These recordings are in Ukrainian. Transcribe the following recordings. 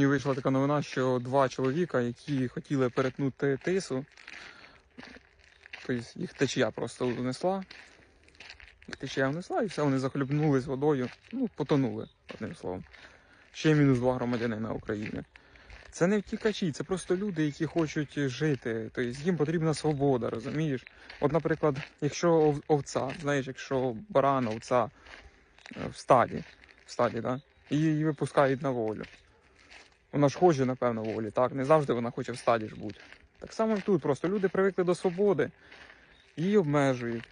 І вийшла така новина, що два чоловіка, які хотіли перетнути тису, тобто їх течія просто унесла. Їх течія внесла і все, вони захлюбнулись водою, ну, потонули, одним словом. Ще мінус два громадянина України. Це не втікачі, це просто люди, які хочуть жити. Тобто їм потрібна свобода, розумієш? От, наприклад, якщо овця, знаєш, якщо баран, овця е, в стаді, в стаді, да? її випускають на волю. Вона ж хоче, напевно, волі, так? Не завжди вона хоче в стаді ж бути. Так само і тут просто люди привикли до свободи, її обмежують.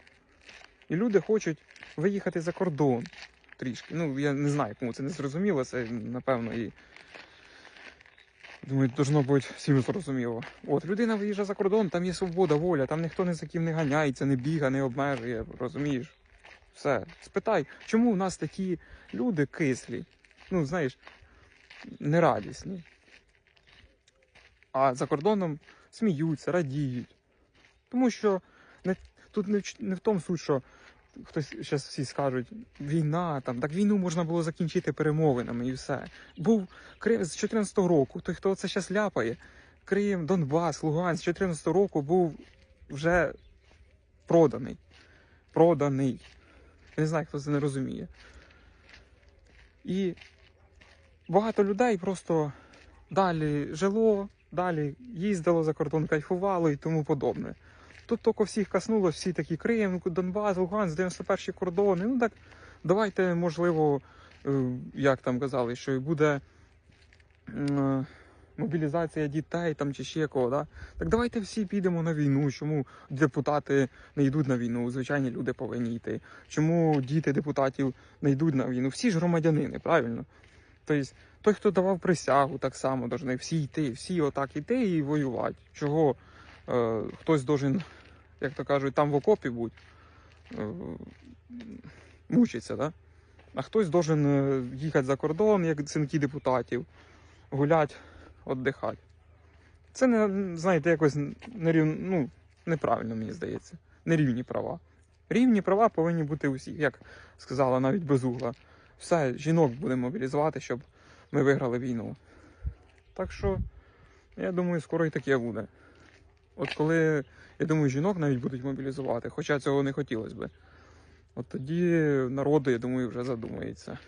І люди хочуть виїхати за кордон трішки. Ну, я не знаю, кому це не зрозуміло, це напевно і. Думаю, должно бути всім зрозуміло. От, людина виїжджає за кордон, там є свобода, воля, там ніхто ні за ким не ганяється, не біга, не обмежує, розумієш? Все. Спитай, чому в нас такі люди кислі? Ну, знаєш, нерадісні. А за кордоном сміються, радіють. Тому що не, тут не, не в тому суть, що хтось зараз всі скажуть, війна там, так війну можна було закінчити перемовинами і все. Був Крим з 14-го року, той, хто це зараз ляпає, Крим, Донбас, Луганськ з 14-го року був вже проданий. Проданий. Я не знаю, хто це не розуміє. І багато людей просто далі жило, далі їздило за кордон, кайфувало і тому подобне. Тут тільки всіх коснулось, всі такі Крим, Донбас, Луганськ, 91-й кордони. Ну так давайте, можливо, е, як там казали, що буде е, мобілізація дітей там чи ще кого. Да? Так давайте всі підемо на війну. Чому депутати не йдуть на війну? Звичайні люди повинні йти. Чому діти депутатів не йдуть на війну? Всі ж громадянини, правильно? Тобто, той, хто давав присягу, так само должны всі йти, всі отак йти і воювати. Чого е, хтось должен, як то кажуть, там в окопі бути, е, мучиться, да? а хтось должен е, їхати за кордон, як синки депутатів, гуляти, віддихати. Це не, знаєте, якось нерів... ну, неправильно, мені здається. Нерівні права. Рівні права повинні бути у всіх, як сказала навіть безугла. Все, жінок будемо мобілізувати, щоб ми виграли війну. Так що, я думаю, скоро і таке буде. От коли, я думаю, жінок навіть будуть мобілізувати, хоча цього не хотілося би. От тоді народу, я думаю, вже задумається.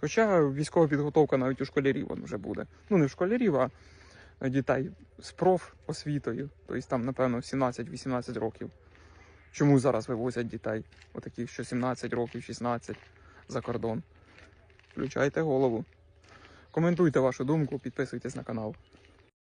Хоча військова підготовка навіть у школярів вже буде. Ну, не в школярів, а дітей з профосвітою. Тобто там, напевно, 17-18 років. Чому зараз вивозять дітей? Отаких, що 17 років, 16 за кордон. Включайте голову. Коментуйте вашу думку, підписуйтесь на канал.